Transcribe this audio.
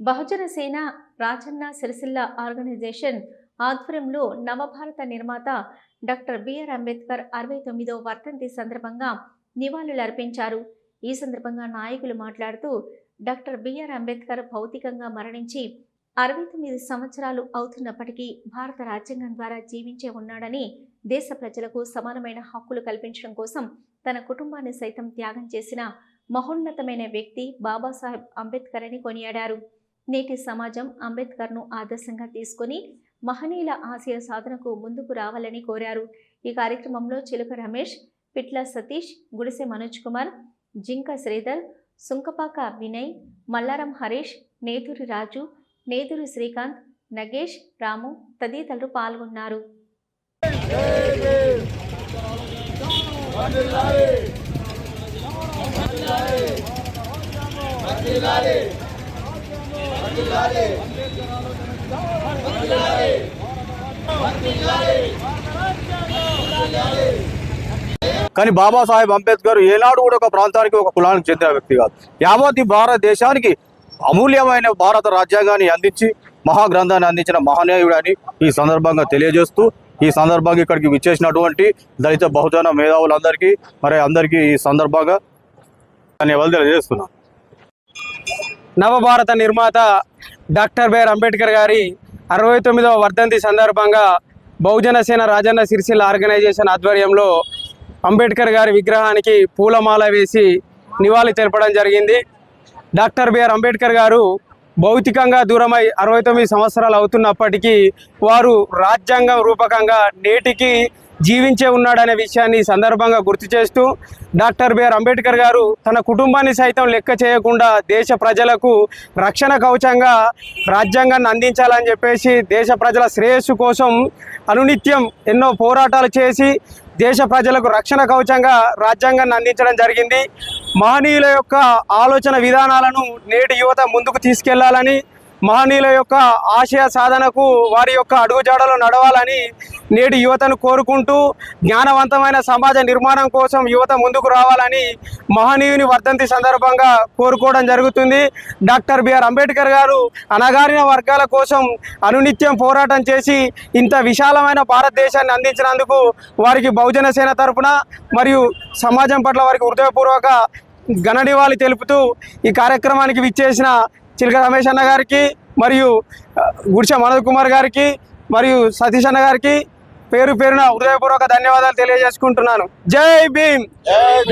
బహుజన Sena Rajanna Sircilla organization ఆధ్వర్యంలో నవభారత నిర్మాత డాక్టర్ బిఆర్ అంబేద్కర్ అరవై తొమ్మిదో వర్ధంతి సందర్భంగా నివాళులు అర్పించారు ఈ సందర్భంగా నాయకులు మాట్లాడుతూ డాక్టర్ బిఆర్ అంబేద్కర్ భౌతికంగా మరణించి అరవై తొమ్మిది సంవత్సరాలు అవుతున్నప్పటికీ భారత రాజ్యాంగం ద్వారా జీవించే ఉన్నాడని దేశ ప్రజలకు సమానమైన హక్కులు కల్పించడం కోసం తన కుటుంబాన్ని సైతం త్యాగం చేసిన మహోన్నతమైన వ్యక్తి బాబాసాహెబ్ అంబేద్కర్ అని కొనియాడారు. నేటి సమాజం అంబేద్కర్ను ఆదర్శంగా తీసుకొని మహనీయుల ఆశయ సాధనకు ముందుకు రావాలని కోరారు. ఈ కార్యక్రమంలో చిలుక రమేష్ పిట్ల సతీష్ గుడిసె మనోజ్ కుమార్ జింక శ్రీధర్ సుంకపాక వినయ్ మల్లారం హరీష్ నేతూరి రాజు నేతూరి శ్రీకాంత్ నగేష్ రాము తదితరులు పాల్గొన్నారు. కానీ బాబాసాహెబ్ అంబేద్కర్ ఏనాడు కూడా ఒక ప్రాంతానికి ఒక కులానికి చెందిన వ్యక్తి కాదు. యావత్ భారతదేశానికి అమూల్యమైన భారత రాజ్యాంగాన్ని అందించి మహాగ్రంథాన్ని అందించిన మహనీయుడు అని ఈ సందర్భంగా తెలియజేస్తూ ఈ సందర్భంగా ఇక్కడికి విచ్చేసినటువంటి దళిత బహుజన మేధావులందరికీ మరి అందరికీ ఈ సందర్భంగా ధన్యవాదాలు తెలియజేస్తున్నాను. నవభారత నిర్మాత డాక్టర్ బిఆర్ అంబేద్కర్ గారి అరవై తొమ్మిదవ వర్ధంతి సందర్భంగా బహుజన సేన రాజన్న సిరిసిల్ల ఆర్గనైజేషన్ ఆధ్వర్యంలో అంబేద్కర్ గారి విగ్రహానికి పూలమాల వేసి నివాళి తెలపడం జరిగింది. డాక్టర్ బిఆర్ అంబేద్కర్ గారు భౌతికంగా దూరమై అరవై తొమ్మిది సంవత్సరాలు అవుతున్నప్పటికీ వారు రాజ్యాంగం రూపకంగా నేటికి జీవించే ఉన్నాడనే విషయాన్ని సందర్భంగా గుర్తు చేస్తూ డాక్టర్ బిఆర్ అంబేద్కర్ గారు తన కుటుంబాన్ని సైతం లెక్క చేయకుండా దేశ ప్రజలకు రక్షణ కవచంగా రాజ్యాంగాన్ని అందించాలని చెప్పేసి దేశ ప్రజల శ్రేయస్సు కోసం అనునిత్యం ఎన్నో పోరాటాలు చేసి దేశ ప్రజలకు రక్షణ కవచంగా రాజ్యాంగాన్ని అందించడం జరిగింది. మహనీయుల యొక్క ఆలోచన విధానాలను నేటి యువత ముందుకు తీసుకెళ్ళాలని మహనీయుల యొక్క ఆశయ సాధనకు వారి యొక్క అడుగుజాడలో నడవాలని నేటి యువతను కోరుకుంటూ జ్ఞానవంతమైన సమాజ నిర్మాణం కోసం యువత ముందుకు రావాలని మహనీయుని వర్ధంతి సందర్భంగా కోరుకోవడం జరుగుతుంది. డాక్టర్ బిఆర్ అంబేద్కర్ గారు అణగారిన వర్గాల కోసం అనునిత్యం పోరాటం చేసి ఇంత విశాలమైన భారతదేశాన్ని అందించినందుకు వారికి బహుజన సేన తరఫున మరియు సమాజం పట్ల వారికి హృదయపూర్వక ఘన నివాళి తెలుపుతూ ఈ కార్యక్రమానికి విచ్చేసిన చిలక రమేష్ అన్న గారికి మరియు గుడిచ మనోజ్ కుమార్ గారికి మరియు సతీష్ అన్న గారికి పేరు పేరున హృదయపూర్వక ధన్యవాదాలు తెలియజేసుకుంటున్నాను. జై భీమ్!